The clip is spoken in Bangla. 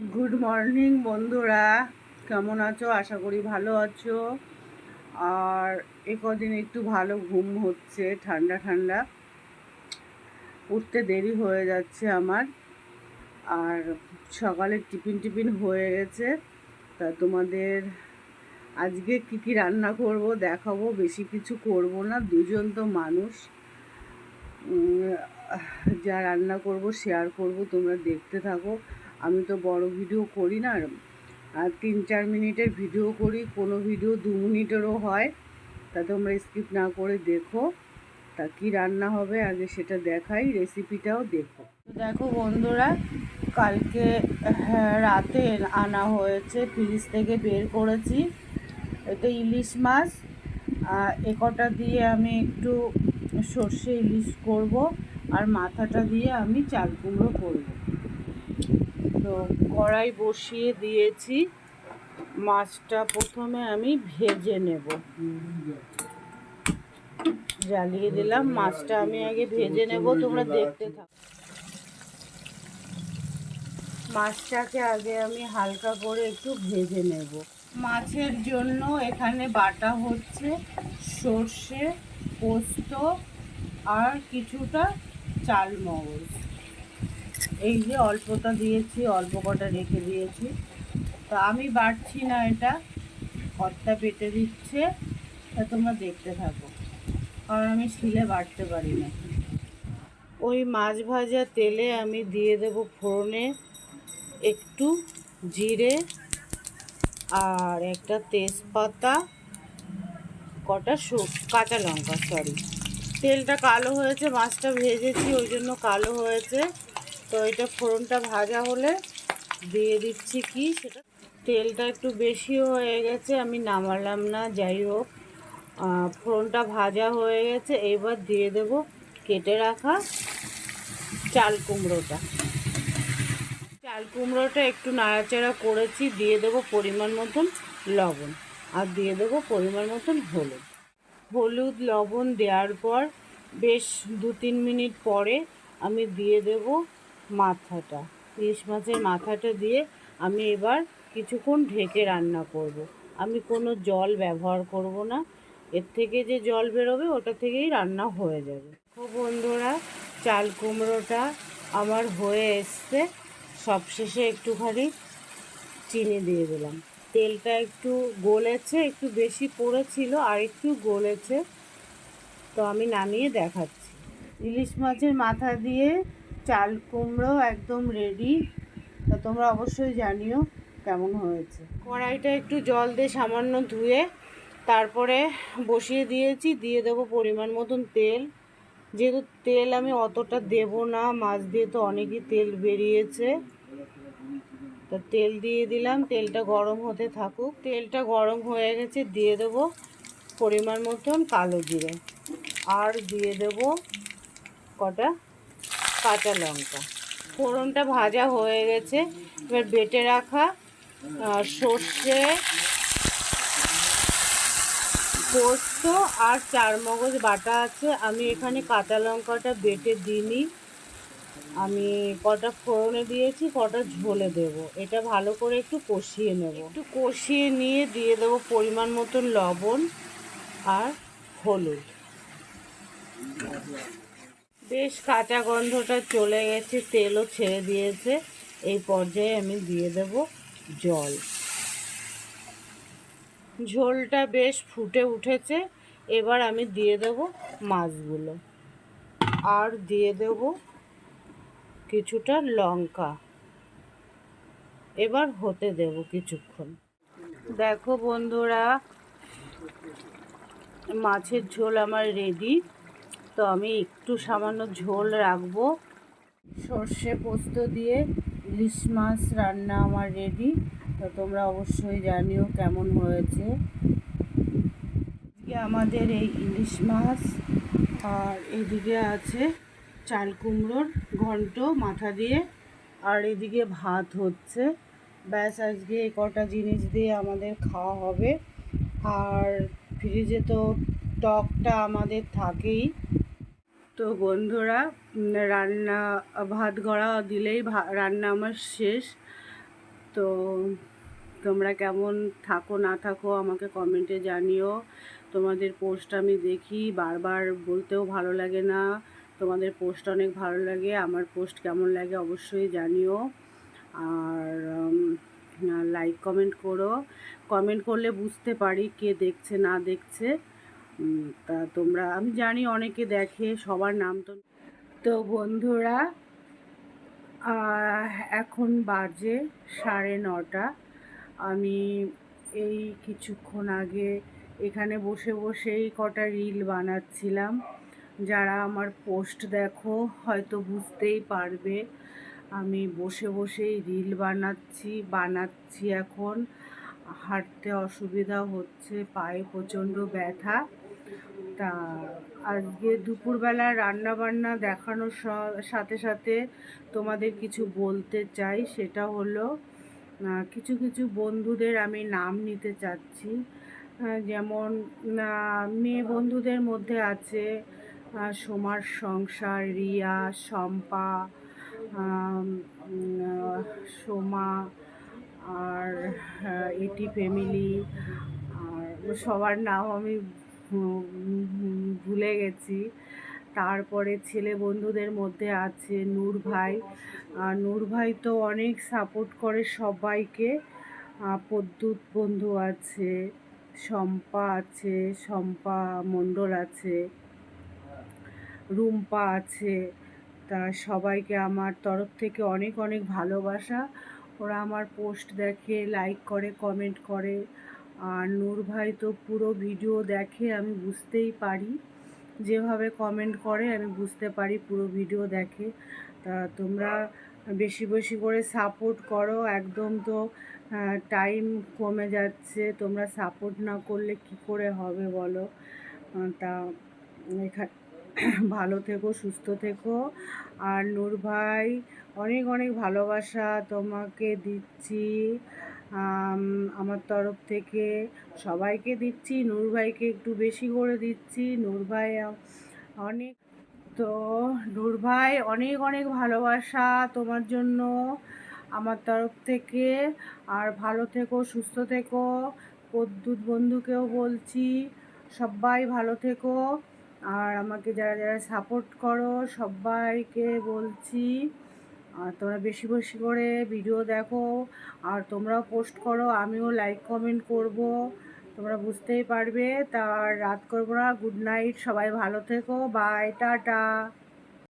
গুড মর্নিং বন্ধুরা। কেমন আছো? আশা করি ভালো আছো। আর এ কদিন একটু ভালো ঘুম হচ্ছে, ঠান্ডা ঠান্ডা। উঠতে দেরি হয়ে যাচ্ছে আমার। আর সকালে টিফিন টিফিন হয়ে গেছে। তা তোমাদের আজকে কি কি রান্না করব দেখাবো, বেশি কিছু করব না। দুজন তো মানুষ। যা রান্না করব শেয়ার করব, তোমরা দেখতে থাকো। আমি তো বড় ভিডিও করি না আর তিন চার মিনিটের ভিডিও করি কোনো ভিডিও দু মিনিটেরও হয়। তা তোমরা স্কিপ না করে দেখো তা কি রান্না হবে আগে সেটা দেখাই রেসিপিটাও দেখো। দেখো বন্ধুরা কালকে হ্যাঁ, রাতে আনা হয়েছে ফ্রিজ থেকে বের করেছি। এটা ইলিশ মাছ আর এ কটা দিয়ে আমি একটু সর্ষে ইলিশ করব আর মাথাটা দিয়ে আমি চাল কুমড়ো করব। তো কড়াই বসিয়ে দিয়েছি। মাছটা প্রথমে আমি ভেজে নেব। জ্বালিয়ে দিলাম। মাছটা আমি আগে ভেজে নেব। তোমরা দেখতে থাকো। মাছটাকে আগে আমি হালকা করে একটু ভেজে নেব। মাছের জন্য এখানে বাটা হচ্ছে সর্ষে, পোস্ত আর কিছুটা চাল মগজ এই যে অল্পটা দিয়েছি, অল্প কটা রেখে দিয়েছি। তো আমি বাড়ছি না এটা কর্তা পেটে দিচ্ছে, তা তোমরা দেখতে থাকো। কারণ আমি শিলে বাড়তে পারি না। ওই মাছ ভাজা তেলে আমি দিয়ে দেব ফোড়নে একটু জিরে আর একটা তেজপাতা, কটা শু কাঁচা লঙ্কা সরি তেলটা কালো হয়েছে, মাছটা ভেজেছি, ওই জন্য কালো হয়েছে। তো এটা ফোড়নটা ভাজা হলে দিয়ে দিচ্ছি কি সেটা। তেলটা একটু বেশিও হয়ে গেছে, আমি নামালাম না, যাই হোক। ফোড়নটা ভাজা হয়ে গেছে, এবার দিয়ে দেব কেটে রাখা চাল কুমড়োটা। চাল কুমড়োটা একটু নাড়াচাড়া করেছি, দিয়ে দেবো পরিমাণ মতন লবণ, আর দিয়ে দেবো পরিমাণ মতন হলুদ। হলুদ, লবণ দেওয়ার পর বেশ দু তিন মিনিট পরে আমি দিয়ে দেব মাথাটা, ইলিশ মাছের মাথাটা দিয়ে আমি এবার কিছুক্ষণ ঢেকে রান্না করব। আমি কোনো জল ব্যবহার করব না, এর থেকে যে জল বেরোবে ওটা থেকেই রান্না হয়ে যাবে। ও বন্ধুরা, চাল কুমড়োটা আমার হয়ে এসছে। সবশেষে একটুখানি চিনি দিয়ে দিলাম। তেলটা একটু গলেছে, একটু বেশি পড়েছিল, আর একটু গলেছে। তো আমি নামিয়ে দেখাচ্ছি। ইলিশ মাছের মাথা দিয়ে চাল কুমড়ো একদম রেডি তা তোমরা অবশ্যই জানিও কেমন হয়েছে। কড়াইটা একটু জল দিয়ে সামান্য ধুয়ে, তারপরে বসিয়ে দিয়েছি, দিয়ে দেবো পরিমাণ মতন তেল। যেহেতু তেল আমি অতটা দেব না, মাছ দিয়ে তো অনেকই তেল বেরিয়েছে। তো তেল দিয়ে দিলাম, তেলটা গরম হতে থাকুক। তেলটা গরম হয়ে গেছে, দিয়ে দেবো পরিমাণ মতন কালো জিরে। আর দিয়ে দেব কটা? কাঁচা লঙ্কা। ফোড়নটা ভাজা হয়ে গেছে। এবার বেটে রাখা সর্ষে, পোস্ত আর চার মগজ বাটা আছে। আমি এখানে কাঁচা লঙ্কাটা বেটে দিইনি। আমি কটা ফোড়নে দিয়েছি, কটা ঝোলে দেব। এটা ভালো করে একটু কষিয়ে নেব। একটু কষিয়ে নিয়ে দিয়ে দেবো পরিমাণ মতন লবণ আর হলুদ। বেশ কাঁচা গন্ধটা চলে গেছে, তেলও ছেড়ে দিয়েছে। এই পর্যায়ে আমি দিয়ে দেব জল। ঝোলটা বেশ ফুটে উঠেছে। এবার আমি দিয়ে দেব মাছগুলো। আর দিয়ে দেব কিছুটা লঙ্কা। এবার হতে দেব কিছুক্ষণ। দেখো বন্ধুরা, মাছের ঝোল আমার রেডি তো আমি একটু সামান্য ঝোল রাখব। সর্ষে পোস্ত দিয়ে ইলিশ মাছ রান্না আমার রেডি তো তোমরা অবশ্যই জানিও কেমন হয়েছে। আমাদের এই ইলিশ মাছ, আর এদিকে আছে চাল কুমড়োর ঘন্ট মাথা দিয়ে, আর এদিকে ভাত হচ্ছে। ব্যাস, আজকে কটা জিনিস দিয়ে আমাদের খাওয়া হবে। আর ফ্রিজে তো টকটা আমাদের থাকেই। তো বন্ধুরা রান্না, ভাত গড়া দিলেই রান্না আমার শেষ। তো তোমরা কেমন থাকো, না থাকো, আমাকে কমেন্টে জানিও। তোমাদের পোস্ট আমি দেখি, বারবার বলতেও ভালো লাগে না। তোমাদের পোস্ট অনেক ভালো লাগে, আমার পোস্ট কেমন লাগে অবশ্যই জানিও। আর লাইক কমেন্ট করো। কমেন্ট করলে বুঝতে পারি কে দেখছে, না দেখছে। তা তোমরা, আমি জানি অনেকে দেখে, সবার নাম তো তো বন্ধুরা এখন বাজে সাড়ে নটা। আমি এই কিছুক্ষণ আগে এখানে বসে বসেই কটা রিল বানাচ্ছিলাম। যারা আমার পোস্ট দেখো, হয়তো বুঝতেই পারবে। আমি বসে বসেই রিল বানাচ্ছি বানাচ্ছি এখন। হাঁটতে অসুবিধা হচ্ছে, পায়ে প্রচণ্ড ব্যথা। তা আজকে দুপুরবেলা রান্না বান্না দেখানোর সাথে সাথে তোমাদের কিছু বলতে চাই। সেটা হলো কিছু কিছু বন্ধুদের আমি নাম নিতে চাচ্ছি। যেমন মেয়ে বন্ধুদের মধ্যে আছে সোমার সংসার, রিয়া, শম্পা সোমা, আর এটি ফ্যামিলি, আর সবার নাম আমি ভুলে গেছি। তারপরে ছেলে বন্ধুদের মধ্যে আছে নূর ভাই। নূর ভাই তো অনেক সাপোর্ট করে সবাইকে। আহ, প্রদ্যুৎ বন্ধু আছে শম্পা আছে শম্পা মণ্ডল আছে রুম্পা আছে। তা সবাইকে আমার তরফ থেকে অনেক অনেক ভালোবাসা। ওরা আমার পোস্ট দেখে লাইক করে কমেন্ট করে। আর নূর ভাই তো পুরো ভিডিও দেখে আমি বুঝতেই পারি। যেভাবে কমেন্ট করে, আমি বুঝতে পারি পুরো ভিডিও দেখে। তা তোমরা বেশি বেশি করে সাপোর্ট করো, একদম তো টাইম কমে যাচ্ছে। তোমরা সাপোর্ট না করলে কি করে হবে বলো? তা এখানে ভালো থেকো, সুস্থ থেকো। আর নূর ভাই, অনেক অনেক ভালোবাসা তোমাকে দিচ্ছি। আমার তরফ থেকে সবাইকে দিচ্ছি, নূর ভাইকে একটু বেশি করে দিচ্ছি। নূর ভাই অনেক, তো নূর ভাই, অনেক অনেক ভালোবাসা তোমার জন্য আমার তরফ থেকে। আর ভালো থেকো, সুস্থ থেকো। প্রদ্যুৎ বন্ধুকেও বলছি, সবাই ভালো থেকো। আর আমাকে যারা যারা সাপোর্ট করো, সবাইকে বলছি, আর তোমরা বেশি বেশি করে ভিডিও দেখো, আর তোমরাও পোস্ট করো, আমিও লাইক কমেন্ট করব। তোমরা বুঝতেই পারবে, তা রাত করব না। গুড নাইট সবাই ভালো থেকো। Bye tata.